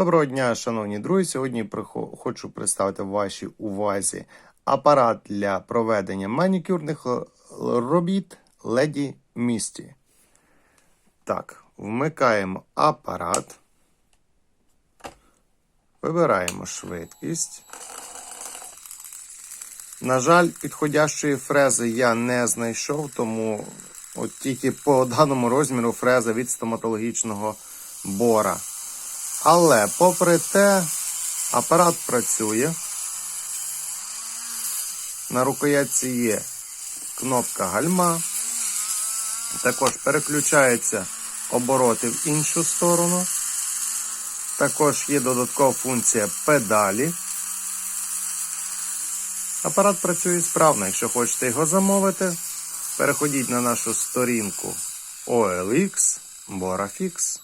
Доброго дня, шановні друзі. Сьогодні хочу представити вашій увазі апарат для проведення манікюрних робіт Леді Місті. Так, вмикаємо апарат. Вибираємо швидкість. На жаль, підходящої фрези я не знайшов, тому от тільки по даному розміру фреза від стоматологічного бора. Але, попри те, апарат працює. На рукоятці є кнопка гальма. Також переключаються обороти в іншу сторону. Також є додаткова функція педалі. Апарат працює справно. Якщо хочете його замовити, переходіть на нашу сторінку OLX Borafix.